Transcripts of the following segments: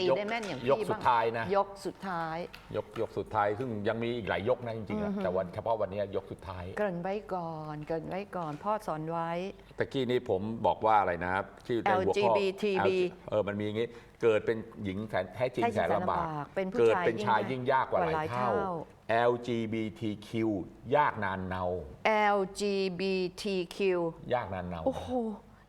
ตียกได้แม่นอย่างยกพี่สุบ้าดงท้ายนะ ยกสุดท้าย ยกยกสุดท้ายซึ่งยังมีอีกหลายยกนะจริงๆอะแต่วันเฉพาะวันนี้ยกสุดท้าย เกริ่นไว้ก่อน เกริ่นไว้ก่อน พ่อสอนไว้ ตะกี้นี้ผมบอกว่าอะไรนะครับที่ในหัวข้อ LGBTB เออมันมีอย่างงี้ เกิดเป็นหญิงแสนแท้จริงแท้จริงแสนลำบากแสนลำบาก เป็นผู้เกิดชายเป็นชายยิ่ยิ่งงยากกว่าหกว่าหลาลายยเท่าเท่า LGBTQ ยากนานเนา LGBTQ ยากนานเนา โอ้โห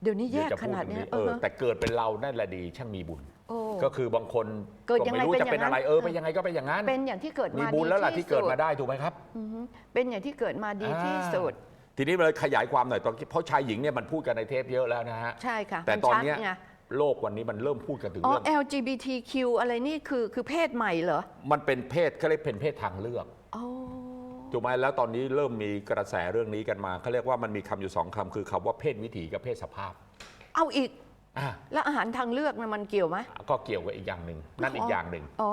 เดี๋ยวนี้แยกเดี๋วจะขพูนาดตรงเนี้ยเออเออแต่เกิดเป็นเรานั่นแหละดีช่างมีบุญ โอ้ ก็คือบางคนเกิดยังไงไม่รู้เป็นจะเป็นอย่างนั้น อะไรเออเป็นยังไงก็เป็นอย่างนั้นเป็นอย่างที่เกิดมีมาบุญแล้วล่ะดีที่เกิดสุมาได้ถูกไหมครับ อือฮึเป็นอย่างที่เกิดมาดีที่สุดอ่าทีนี้เลยขยายความหน่อยตอนเพราะชายหญิงเนี่ยมันพูดกันในเทปเยอะแล้วนะฮะ ใช่ค่ะแต่มันตอนชัดเนี้ยไงโลกวันนี้มันเริ่มพูดกันถึงอ๋อ เรื่อง LGBTQ อะไรนี่คือคือเพศใหม่เหรอ มันเป็นเพศเขาเรียกเป็นเพศทางเลือกอ๋อ ถูกไหมแล้วตอนนี้เริ่มมีกระแสเรื่องนี้กันมาเขาเรียกว่ามันมีคำอยู่สองคำคือคำว่าเพศวิถีกับเพศสภาพเอาอีก อะแล้วอาหารทางเลือกนะมันเกี่ยวไหมก็เกี่ยวกับอีกอย่างหนึ่งนั่นอีกอย่างหนึ่ง อ๋อ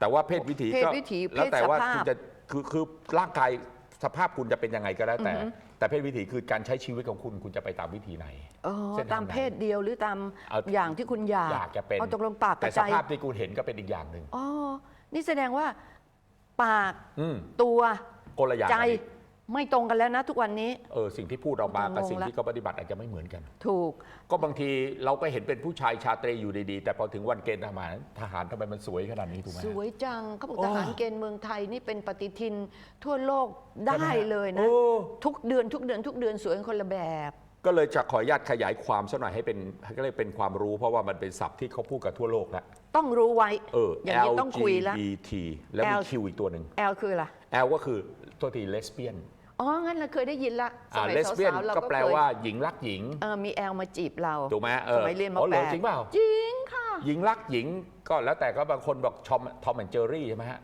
แต่ว่าเพศวิถีเพศก็วิถีแล้วแต่ว่าเพศสภาพคุณจะคือคือร่างกายสภาพคุณจะเป็นยังไงก็แล้วแต่แต่เพศวิถีคือการใช้ชีวิตของคุณคุณจะไปตามวิถีไหนอ๋อเส้นทางตามเพศเดียวหรือตามเอา อย่างที่คุณอยากอยากจะเป็นเอาตกลงปากกัแต่บสใจภาพที่คุณเห็นก็เป็นอีกอย่างหนึ่งอ๋อนี่แสดงว่าปากอืมตัว คนละอย่างใจกันอีกไม่ตรงกันแล้วนะทุกวันนี้ เออสิ่งที่พูดออกมากับงงละ สิ่งที่เขาปฏิบัติอาจจะไม่เหมือนกัน ถูก ก็บางทีเราก็เห็นเป็นผู้ชายชาตรีอยู่ดีๆ แต่พอถึงวันเกณฑ์ทหารทหารทำไมมันสวยขนาดนี้ถูกไหม สวยจังเขาบอกโอ้ ทหารเกณฑ์เมืองไทยนี่เป็นปฏิทินทั่วโลกใช่ไหมได้ฮะเลยนะ โอ้ ทุกเดือนทุกเดือนทุกเดือนสวยกันคนละแบบ ก็เลยจะขออนุญาตขยายความสักหน่อยให้เป็นก็เลยเป็นความรู้เพราะว่ามันเป็นศัพท์ที่เขาพูดกับทั่วโลกแล้วต้องรู้ไว้ เออ อย่างนี้ต้องคุยแล้ว LGBT แล้วมี L Q อีกตัวหนึ่ง L คืออะไร L ก็คือตัวทีเลสเบี้ยนอ๋อ งั้นเราเคยได้ยินละสอ่ามัยเลสเบี้ยนสาวๆเราก็ก็แปลเคยว่าหญิงรักหญิงเออมี L มาจีบเรา ถูกไหมเอสอมัยเรียนมอ๋อเหรแปอดจริงเปล่า จริงค่ะ หญิงรักหญิงก็แล้วแต่ก็บางคนบอกชอมทอมแอนเจอรี่ใช่ไหมฮะ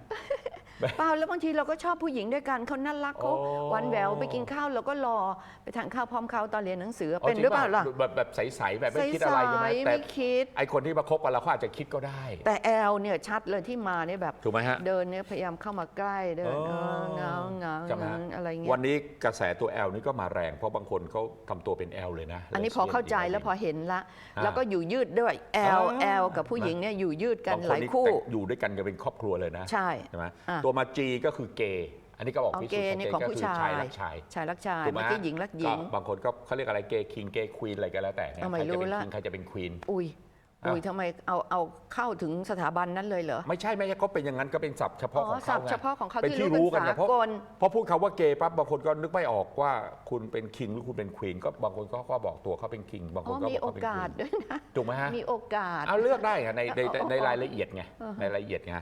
เปล่าแล้วบางทีเราก็ชอบผู้หญิงด้วยกันเขาน่ารักเขาโอ้ หวานแหววไปกินข้าวเราก็รอไปทานข้าวพร้อมเขาตอนเรียนหนังสืออ๋อเป็นจงหรือเปล่าล่ะแบบแบบใสๆแบบไม่คิดใสอะไรใช่ไหมๆแต่ไม่คิด ไอคนที่มาคบกับเราเขาอาจจะคิดก็ได้ แต่ L เนี่ยชัดเลยที่มาเนี่ยแบบ ถูกไหมฮะ เดินเนี่ยพยายามเข้ามาใกล้เดินอ๋อเออเงาเงาใช่ไหมเงาฮะ อะไรเงี้วัยนนี้กระแสตัว L นี่ก็มาแรง เพราะบางคนเขาทำตัวเป็น L เลยนะอันนี้พอเข้าใจแล้วพอเห็นละ แล้วก็อยู่ยืดด้วย L อ๋อ L กับผู้หญิงเนี่ยอยู่ยืดกันบางหลายนี่คู่ แต่อยู่ด้วยกันกันเป็นครอบครัวเลยนะ ใช่ ใช่ไหมอะ ตัวมา G ก็คือเกย์อันนี้ก็บอกเอาพิเกสูจน์ย์ชัดนี่เจนของก็ผู้คือชายชายรักชายชายรักชายถูกไหมเมื่อกี้หญิงรักหญิงบางคนก็เขาเรียกอะไรเกย์คิงเกย์ควีนอะไรก็แล้วแต่เนี่ยเอาไม่ใครจะเป็นรู้ละคิงใครจะเป็นควีนอุ้ย อะอุ้ยทำไมเอาเอาเข้าถึงสถาบันนั้นเลยเหรอ ไม่ใช่ไม่ใช่เขาเป็นอย่างนั้นก็เป็นศัพท์เฉพาะอ๋อของศัเขาพท์ไงเฉพาะของเขาเป็นที่ที่รู้รู้กักันนสาไงเพราะกล เพราะพูดคำว่าเกย์ปั๊บบางคนก็นึกไม่ออกว่าคุณเป็นคิงหรือคุณเป็นควีนก็บางคนก็ก็บอกตัวเขาเป็นคิงบางคอ๋นอก็มีบอกโอเขาเป็นคกาสวีนด้วยนะ ถูกไหมฮะมีโอกาส เอาเลือกได้ค่ะในในในอ๋อในรายละเอียดไงในรายละเอียดไง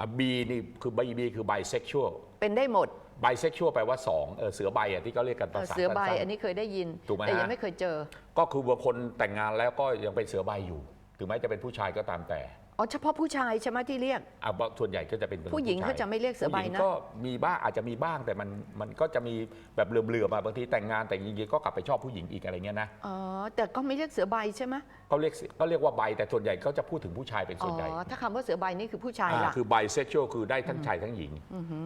อะ บีนี่คือบีบีคือ bisexual เป็นได้หมด bisexual แปลว่าสองเออเสือใบอะที่เขาเรียกกันเอภาอษาเสือใบสั้นๆ อันนี้เคยได้ยิน ถูกไหมแต่ฮะ ยังไม่เคยเจอ ก็คือบางคนแต่งงานแล้วก็ยังเป็นเสือใบอยู่ ถึงแม้จะเป็นผู้ชายก็ตามแต่ อ๋อเฉพาะผู้ชายใช่ไหมที่เรียก อะบางส่วนใหญ่ก็จะเป็นผู้หญิงชายก็จะไม่เรียกเสือใบผู้หญิงนะก็มีบ้างอาจจะมีบ้างแต่มันมันก็จะมีแบบเหลื่อมๆมาบางทีแต่งงานแต่จริงๆก็กลับไปชอบผู้หญิงอีกอะไรเงี้ยนะอ๋อแต่ก็ไม่เรียกเสือใบใช่ไหมเขาเรียกเขาเรียกว่าใบแต่ส่วนใหญ่ก็จะพูดถึงผู้ชายเป็นอ๋ส่วนใหญ่อถ้าคำว่าเสือใบนี่คือผู้ชายอ่าละคือ bisexual คือได้ทั้งชายทั้งหญิง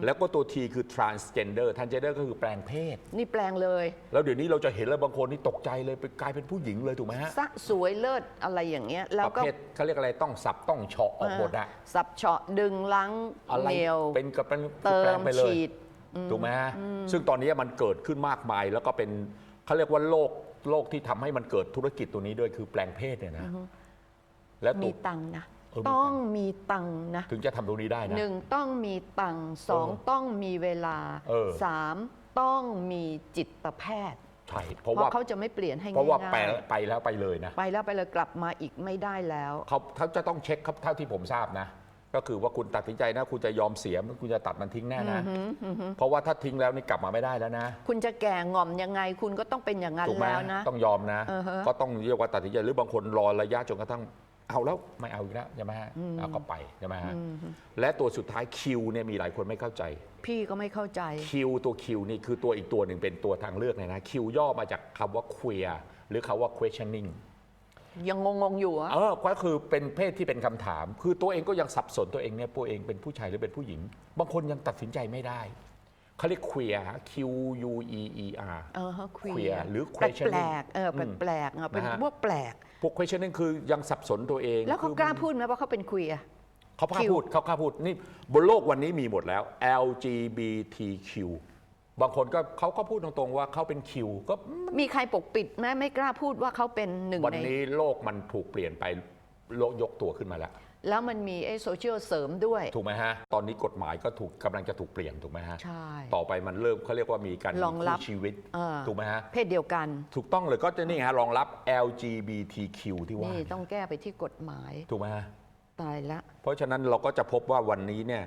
แล้วก็ตัว T คือ transgender transgender ก็คือแปลงเพศ นี่แปลงเลยแล้วเดี๋ยวนี้เราจะเห็นแล้วบางคนนี่ตกใจเลยไปกลายเป็นผู้หญิงเลยถูกไหมฮะ สะสวยเลิศอะไรอย่างเงี้ย แล้วประก็ เภทเขาเรียกอะไรต้องสับต้องเฉาะออกหมดอะสับเฉาะดึงล้างอะไรเหนียว เป็นกับเป็นเติแปลมงไปเลยฉีด ถูกไหมฮะซึ่งตอนนี้มันเกิดขึ้นมากมายแล้วก็เป็นเขาเรียกว่าโลกโลกที่ทำให้มันเกิดธุรกิจตัวนี้ด้วยคือแปลงเพศเนี่ยนะ แล้วตัมีว ตังค์นะ เออมีตังค์ ต้องมีตังค์นะถึงจะทำตรงนี้ได้นะ หนึ่งต้องมีตังค์สองเออต้องมีเวลาเออ สามต้องมีจิตแพทย์ ใช่เพเพราะราะว่าเขาจะไม่เปลี่ยนให้เพราะว่าง่ไปายไปแล้วไปเลยนะๆไปแล้วไปเลยกลับมาอีกไม่ได้แล้ว เขาเขาจะต้องเช็คครับเท่าที่ผมทราบนะ ก็คือว่าคุณตัดสินใจนะ คุณจะยอมเสียมันคุณจะตัดมันทิ้งแน่นะเพราะว่าถ้าทิ้งแล้วนี่กลับมาไม่ได้แล้วนะคุณจะแก่งอมยังไง คุณก็ต้องเป็นอย่างนั้นถูกไหมแล้วนะ ต้องยอมนะอือฮะ ก็ต้องเรียกว่าตัดสินใจหรือบางคนรอระยะจนกระทั่ง เอาแล้วไม่เอาอีกแล้วใช่ไหมฮะเอาก็ไปใช่ไหมฮะและตัวสุดท้ายคิวเนี่ยมีหลายคนไม่เข้าใจ พี่ก็ไม่เข้าใจคิวตัวคิวนี่คือตัวอีกตัวหนึ่งเป็นตัวทางเลือกเลยนะคิวย่อมาจากคำว่า queer หรือคำว่า questioning ยังงงๆอยู่อะเออก็คือเป็นเพศที่เป็นคำถาม คือตัวเองก็ยังสับสนตัวเองเนี่ยตัวเองเป็นผู้ชายหรือเป็นผู้หญิง บางคนยังตัดสินใจไม่ได้ เขาเรียก queer Q U E E R เออฮะ queer queer หรือแปล questioning กๆเอออืมแปลกๆอะเป็นนะฮะ พวกแปลก พวก questioning คือยังสับสนตัวเองแล้วเขาคือกล้าพูดไหมว่าเขาเป็น queer เขากล้า Q พูดเขากล้าพูดนี่บนโลกวันนี้มีหมดแล้ว LGBTQ บางคนก็เขาก็พูดตรงๆว่าเขาเป็น Q ก็ มีใครปกปิดไหมไม่กล้าพูดว่าเขาเป็นหนึ่งวันใน นี้โลกมันถูกเปลี่ยนไปโลกยกตัวขึ้นมาแล้ว แล้วมันมีไอ้โซเชียลเสริมด้วย ถูกไหมฮะ ตอนนี้กฎหมายก็ถูกกำลังจะถูกเปลี่ยนถูกไหมฮะ ใช่ ต่อไปมันเริ่มเขาเรียกว่ามีการรองรับ คู่ชีวิต เออถูกไหมฮะ เพศเดียวกัน ถูกต้องเลยก็จะนี่ฮะรองรับ LGBTQ ที่ว่านี่ต้องแก้ไปที่กฎหมาย ถูกไหมฮะ ตายละ เพราะฉะนั้นเราก็จะพบว่าวันนี้เนี่ย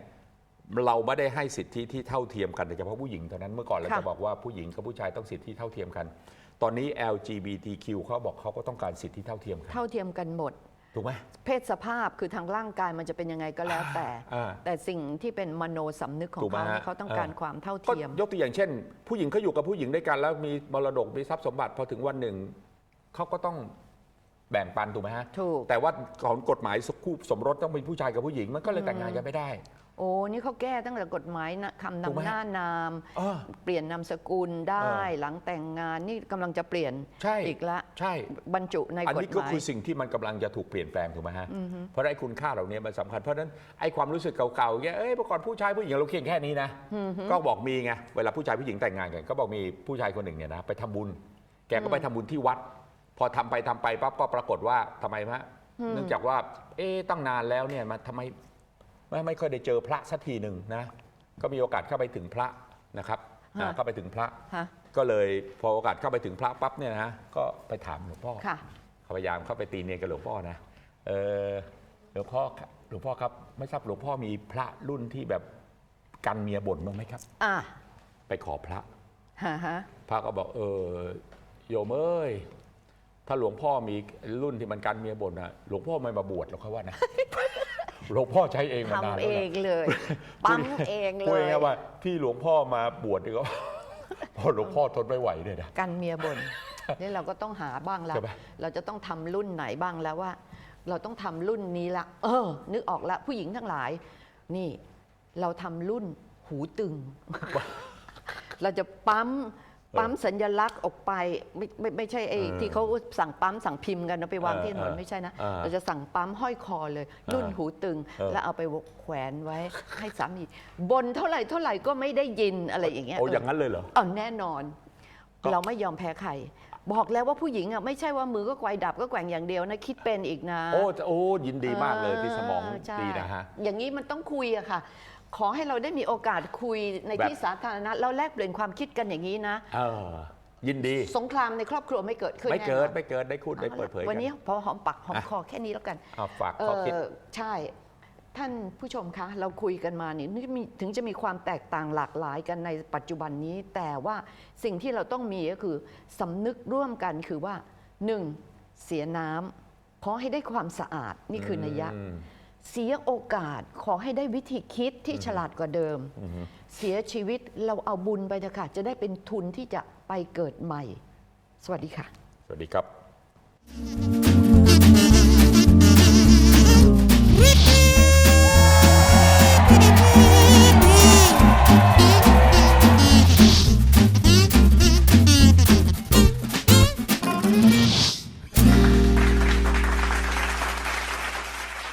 เราไม่ได้ให้สิทธิที่เท่าเทียมกันโดยเฉพาะผู้หญิงเท่านั้นเมื่อก่อนเราค่ะ จะบอกว่าผู้หญิงกับผู้ชายต้องสิทธิเท่าเทียมกัน ตอนนี้ LGBTQ เขาบอกเขาก็ต้องการสิทธิเท่าเทียมกัน เท่าเทียมกันหมด ถูกไหม เพศสภาพคือทางร่างกายมันจะเป็นยังไงก็แล้วแต่ อ่า แต่สิ่งที่เป็นมโนสำนึกของถูกไหมเขาเนี่ยฮะเขาต้องการเออความเท่าก็เทียม ยกตัวอย่างเช่น ผู้หญิงเขาอยู่กับผู้หญิงด้วยกัน แล้วมีมรดกมีทรัพย์สมบัติพอถึงวันหนึ่งเขาก็ต้องแบ่งปันถูกไหมฮะถูก แต่ว่าของกฎหมายคู่สมรสต้องเป็นผู้ชายกับผู้หญิง มันก็เลยแต่งงานกันไม่ได้ โอ้นี่เขาแก้ตั้งแต่กฎหมายนะคำถูกไหมนำหน้านาม เออเปลี่ยนนามสกุลได้เออ หลังแต่งงานนี่กำลังจะเปลี่ยนใช่อีกละใช่ บรรจุในอันกฎนี้หก็มาย คือสิ่งที่มันกำลังจะถูกเปลี่ยนแปลงถูกไหมฮะ เพราะไอ้คุณค่าเหล่านี้มันสำคัญ เพราะฉะนั้นไอ้ความรู้สึกเก่าๆแกเอ้ยเมื่อก่อนผู้ชายผู้หญิงเราเคียงแค่นี้นะ ก็บอกมีไง เวลาผู้ชายผู้หญิงแต่งงานกันก็บอกมีผู้ชายคนหนึ่งเนี่ยนะไปทำบุญ แกก็ไปทำบุญที่วัด พอทำไปทำไปปั๊บก็ปรากฏว่าทำไมฮะ เนื่องจากว่า เอ๊ะตั้งนานแล้วเนี่ยมันทำไม ไม่ไม่ค่อยได้เจอพระสักทีหนึ่งนะก็มีโอกาสเข้าไปถึงพระนะครับอ่าฮะเข้าไปถึงพระ ฮะ ก็เลยพอโอกาสเข้าไปถึงพระปั๊บเนี่ยนะก็ไปถามหลวงพ่อ ค่ะพยายามเข้าไปตีเนียนกับหลวงพ่อนะ เออหลวงพ่อครับหลวงพ่อครับ ไม่ทราบหลวงพ่อมีพระรุ่นที่แบบกันเมียบ่นบ้างไหมครับ อะไปขอพระ ฮะฮะพระก็บอกเออโยมเอ้ย ถ้าหลวงพ่อมีรุ่นที่มันกันเมียบ่นนะหลวงพ่อไม่มาบวชหรอกเขาว่านะ หลวงพ่อใช้เองมานานทำแล้เอวงนะเลยปั๊มเองเลพูดย ง่ายๆว่าที่หลวงพ่อมาบวชนี่ก็ เพราะหลวงพ่อทนไม่ไหวเนี่ยนะ กันเมียบ่น นี่เราก็ต้องหาบ้างละใช่ปะเราจะต้องทำรุ่นไหนบ้างแล้วว่า เราต้องทำรุ่นนี้ละ เออ นึกออกละผู้หญิงทั้งหลาย นี่ เราทำรุ่นหูตึง เราจะปั๊ม ปั๊มสัญลักษณ์ออกไปไม่ไม่ไม่ใช่ไอ้เออที่เขาสั่งปั๊มสั่งพิมพ์กันนะไปวางเออที่ถนนเออไม่ใช่นะเออเราจะสั่งปั๊มห้อยคอเลย รุ่นเออหูตึงเออแล้วเอาไปแขวนไว้ให้สามีบนเท่าไหร่เท่าไหร่ก็ไม่ได้ยินอะไรอย่างเงี้ยโอ้เอออย่างนั้นเลยเหรอเอาแน่นอนก็เราไม่ยอมแพ้ใครบอกแล้วว่าผู้หญิงอะไม่ใช่ว่ามือก็ไกวดับก็แกว่งอย่างเดียวนะ คิดเป็นอีกนะ โอ้โอ้ยินดีมากเลยที่สมองเใช่ดีนะฮะ อย่างนี้มันต้องคุยอะค่ะ ขอให้เราได้มีโอกาสคุยในแบบ ที่สาธารณะเราแลกเปลี่ยนความคิดกันอย่างนี้นะ เออ ยินดี สงครามในครอบครัวไม่เกิดขึ้นไม่เกิด แน่นอนไม่เกิดได้พูดได้เปิดเผยกัวันนี้พอหอมปากหอมอะคอแค่นี้แล้วกัน เอาฝากเอข้อคิดอใช่ท่านผู้ชมคะ เราคุยกันมานี่นึกมีถึงจะมีความแตกต่างหลากหลายกันในปัจจุบันนี้ แต่ว่าสิ่งที่เราต้องมีก็คือสำนึกร่วมกันคือว่าหนึ่งเสียน้ำขอให้ได้ความสะอาดนี่คือนัยยะม เสียโอกาสขอให้ได้วิธีคิดที่ฉลาดกว่าเดิม เสียชีวิตเราเอาบุญไปเถอะค่ะ จะได้เป็นทุนที่จะไปเกิดใหม่ สวัสดีค่ะ สวัสดีครับ